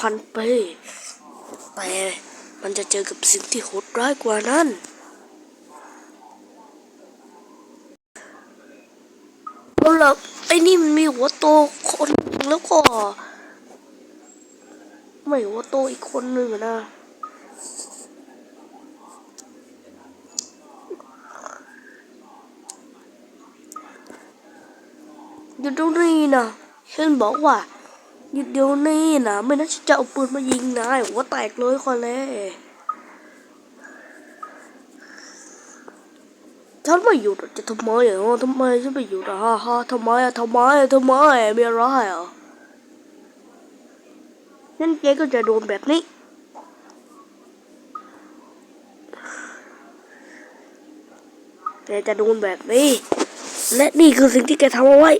พันปี แต่มันจะเจอกับสิ่งที่โหดร้ายกว่านั้น เอาล่ะไอ้นี่มันมีหัวโตคนหนึ่งแล้วก็ ไม่หัวโตอีกคนหนึ่งนะหยุดเดี๋ยวนี้นะฉันบอกว่า หยุดเดี๋ยวนี้นะไม่นั้นฉันจะเอาปืนมายิงนายหัวแตกเลยคนเลยฉันไม่หยุดอะจะทำไมอะทำไมฉันไม่หยุดอะฮ่าฮ่าทำไมอะทำไมอะทำไมอะมีอะไรอะงั้นแกก็จะโดนแบบนี้แกจะโดนแบบนี้ และนี่คือสิ่งที่แกทำเอาไว้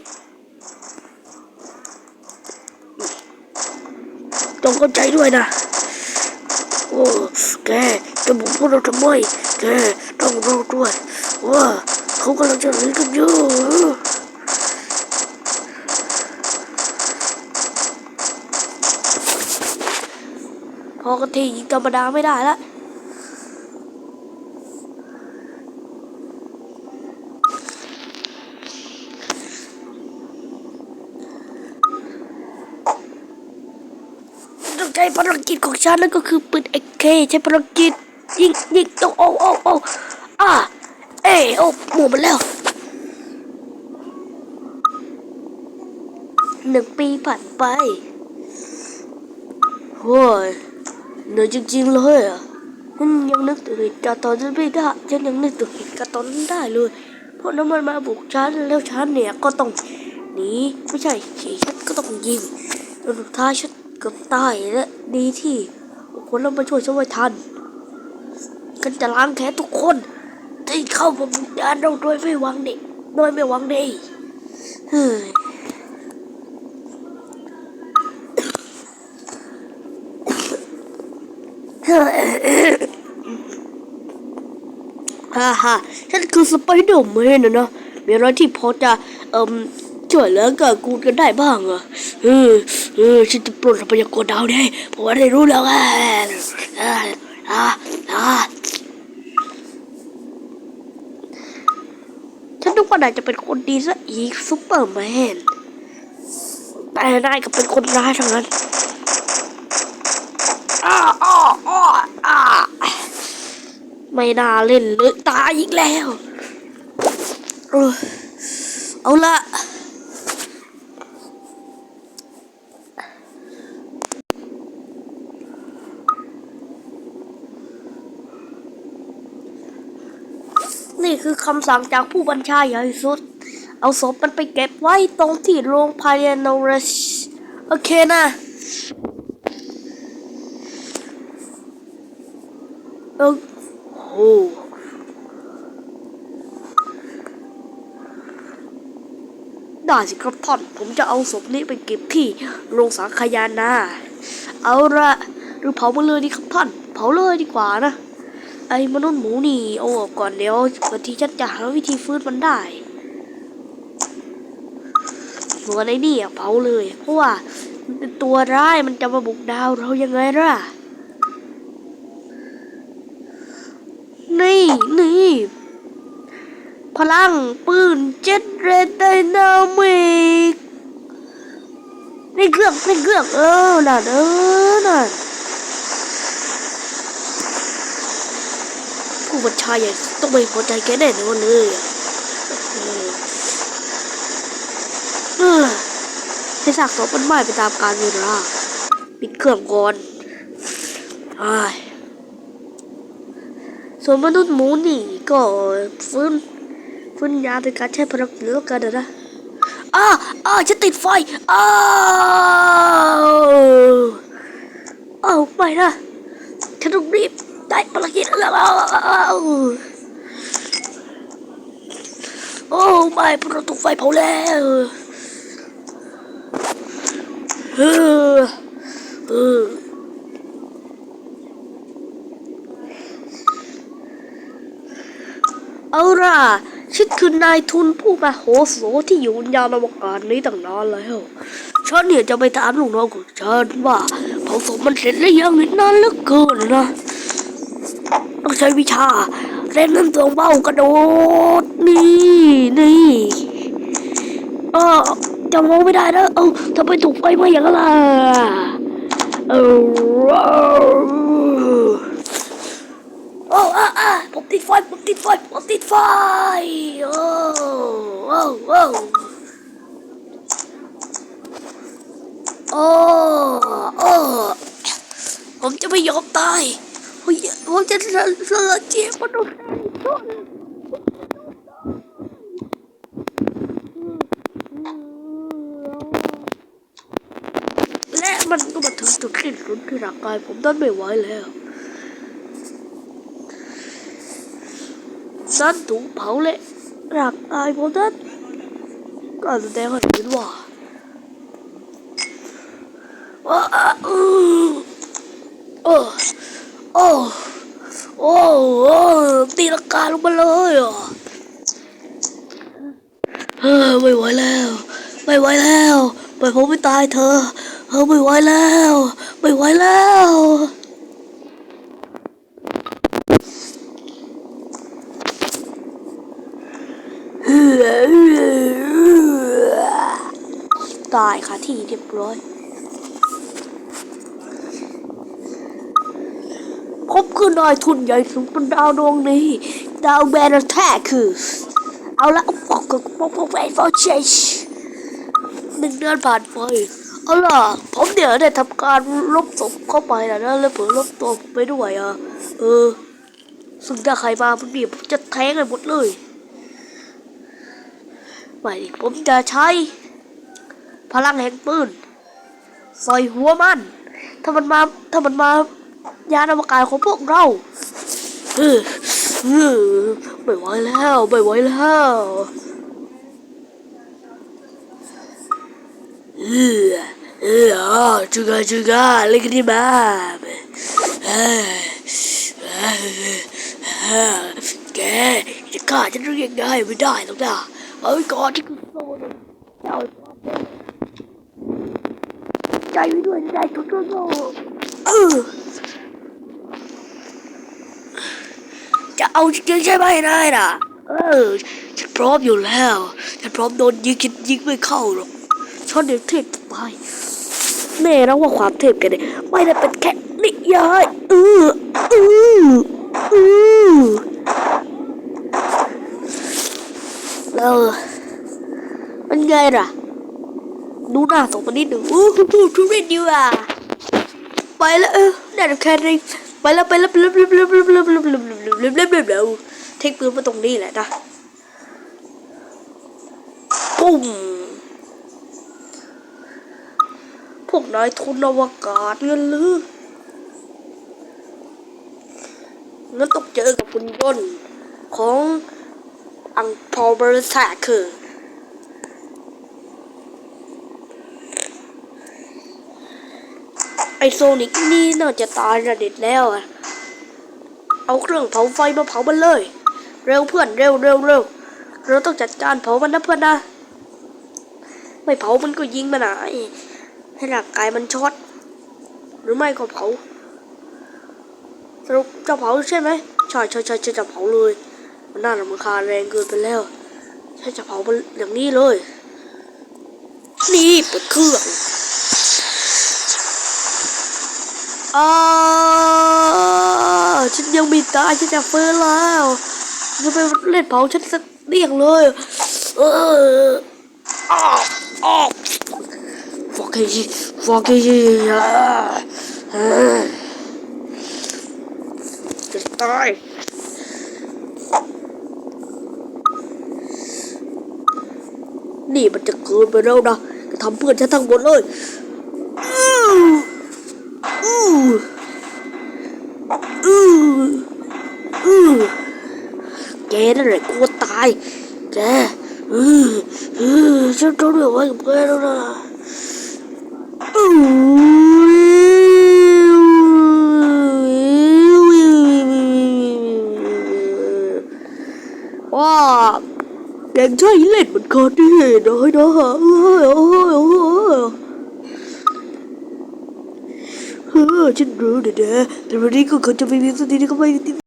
จงเข้าใจด้วยนะ โอ้แกจะบุกพวกเราทำไมแกต้องรู้ด้วยว่าเขากำลังจะหนีกันอยู่พอกันทียิงธรรมดาไม่ได้ละ ต้องกิจของฉันนั่นก็คือปืนเอเคใช้ภารกิจยิงยิงต้องโอ้โอ้โอ้อ่าเอยโอ้หมู่มันแล้วหนึ่งปีผ่านไปโอ้ยเหนื่อยจริงๆเลยอะฉันยังนึกถึงเหตุการณ์ตอนนั้นไม่ได้ฉันยังนึกถึงเหตุการณ์ตอนนั้นได้เลย เพราะน้ำมันมาบุกฉันแล้วฉันเนี่ยก็ต้องหนีไม่ใช่ฉันก็ต้องยิงจนสุดท้ายฉัน เกือบตายและดีที่คนเรามาช่วยฉันไว้ทันกันจะล้างแค้นทุกคนที่เข้ามาบุกยานเราโดยไม่หวังดีโดยไม่หวังดีเฮ้ยฮ่าฮ่าฉันคือสไปเดอร์แมนนะนะมีอะไรที่พอจะเอ่มช่วยเหลือเกิดกูกันได้บ้างเหรอเออ เออฉันจะปล้นทรัพยากรดาวได้เพราะว่าได้รู้แล้วอะอ่าอ่าฉันนึกว่านายจะเป็นคนดีซะอีกซุปเปอร์แมนแต่นายก็เป็นคนร้ายทั้งนั้นอ้าอ้าอ้าอ้าไม่น่าเล่นเลยตายอีกแล้ว เออเอาละนี่ คือคำสั่งจากผู้บัญชาใหญ่สุด เอาศพมันไปเก็บไว้ตรงที่โรงพยาบาลโนเรชโอเคนะเออโหได้สิครับท่านผมจะเอาศพนี้ไปเก็บที่โรงสังขยานาเอาละหรือเผามาเลยดีครับท่าน เผาเลยดีกว่านะ ไอ้มนุษย์หมูนี่เอาออกก่อนเดี๋ยวบางทีฉันจะหาวิธีฟื้นมันได้ส่วนไอ้นี่อะเผาเลย เพราะว่าตัวร้ายมันจะมาบุกดาวเรายังไงล่ะ นี่นี่พลังปืนเจ็ตเรดไดนามิกนี่เครื่องนี่เครื่องเออน่ะเออน่ะ บัญชาใหญ่ต้องไม่พอใจแกแน่นอนเลยอะเออให้สากศพมันไหม้ไปตามกาลเวลาปิดเครื่องก่อนอ้ส่วนมนุษย์หมูนี่ก็ฟื้นฟื้นยาเป็นการใช้พลังแล้วกันนะอ้าอ้าฉันติดไฟอ้าวอ้าวไม่นะฉันต้องรีบ ได้ภารกิจแล้วโอ้ไม่ประตูไฟเผาแล้วเออเออเอาล่ะฉันคือนายทุนผู้มาโหโสที่อยู่บนยานอวกาศนี้ตั้งนานแล้วฉันเนี่ยจะไปถามลูกน้องของฉันว่าเผาศพมันเสร็จแล้วยังนานเหลือเกินนะ ต้องใช้วิชาเล่นน้ำตัวเบ้ากระโดด นี่นี่เออจะมองไม่ได้แล้ว เอ้าทำไมถูกไฟไหม้อย่างนั้นล่ะเออโอ้อะอะผมติดไฟผมติดไฟผมติดไฟโอ้โอ้โอ้โอ้โอ้ผมจะไม่ยอมตาย ผมจะผมจะเสือเจ็บมันโดนและมันก็มาถึงจุดสิ้นสุดที่ร่างกายผมนั้นไม่ไหวแล้วนั้นถูกเผาเละร่างกายผมนั้นก็แสดงให้เห็นว่าว่าอือโอ้โอ้โอ้โอ้ ตีลังกาลงมาเลยอะเฮ้ยไม่ไหวแล้ว ไม่ไหวแล้วปล่อยผมไม่ตายเธอเออไม่ไหวแล้ว ไม่ไหวแล้วตายค่ะที่เรียบร้อย พบ คือนายทุนใหญ่ถึงเป็นดาวดวงนี้ ดาวแบนแท้คือ เอาละปอกกับปอกปอกแวนฟอร์เชชหนึ่งเดือนผ่านไปเอาล่ะ ผมเดี๋ยวได้ทำการลบศพเข้าไปแล้วนะแล้วเผื่อลบตัวไปด้วยอะ เออ ซึ่งถ้าใครมาผมเนี่ยผมจะแทงกันหมดเลยไม่ดิผมจะใช้ พลังแห่งปืนใส่หัวมัน ถ้ามันมา ถ้ามันมา ยานอวกาศของพวกเราเออเออไม่ไหวแล้วไม่ไหวแล้วเออเออจุกาจุกาเล็กดีมาเออเออเออแกจะฆ่าฉันได้ยังไงไม่ได้หรอกนะเอาไว้ก่อนที่กูโซ่เลยเอาไว้ก่อนใจไว้ด้วยจะได้ทุกโซ่เออ จะเอาจริงใช่ไหมนายน่ะ เออ ฉันพร้อมอยู่แล้ว ฉันพร้อมโดนยิงคิดยิงไม่เข้าหรอกชอนเด็กเทพไปแน่นะว่าความเทพแกเนี่ยไม่ได้เป็นแค่นิยายเออเออเออแล้วมันไงล่ะ ดูหน้าสองคนนิดหนึ่งโอ้คุณพูดทุเรศดีว่ะไปแล้วเออได้แค่นี้ ไปแล้วไปแล้วไปแล้วไปแล้วไปแล้วไปแล้วไปแล้วไปแล้วไปแล้วไปแล้วเทคปืนมาตรงนี้แหละนะปุ้มพวกนายทุนอวกาศเงินลืองั้นต้องเจอกับคุณยนต์ของอังพอลบอริษัทคือ ไอโซนิกนี่น่าจะตายระเด็ดแล้วอะเอาเครื่องเผาไฟมาเผามันเลย เร็วเพื่อนเร็วเร็วเร็วเราต้องจัดการเผามันนะเพื่อนนะ ไม่เผามันก็ยิงมันอะไอ้ให้ร่างกายมันช็อตหรือไม่ก็เผาสรุปจะเผาใช่ไหมใช่ใช่ใช่ใช่จะเผาเลย มันน่ารำคาญแรงเกินไปแล้วใช่จะเผามันอย่างนี้เลย นี่เปิดเครื่อง อ่าฉันยังมีตายฉันจะเฟิร์แล้วจะไปเล่นเผาฉันสักเดียงเลย เอออ้าวอ้าวฟอกกี้ฟอกกี้จะตายนี่มันจะเกินไปแล้วนะจะทำเพื่อนฉันทั้งหมดเลย อู้อู้อู้แกนั่นแหละกลัวตาย แกอืออือฉันทนไม่ไหวกับแกแล้วนะอู้ว้าแกงใช่เล่นเหมือนกันที่เห็นน้อยนะฮะเอ้ยโอ้ยโอ้ย เฮ้ อฉันรู้เด้อแต่วันนี้ก็เขาจะไม่มีสติที่เขาไม่ติด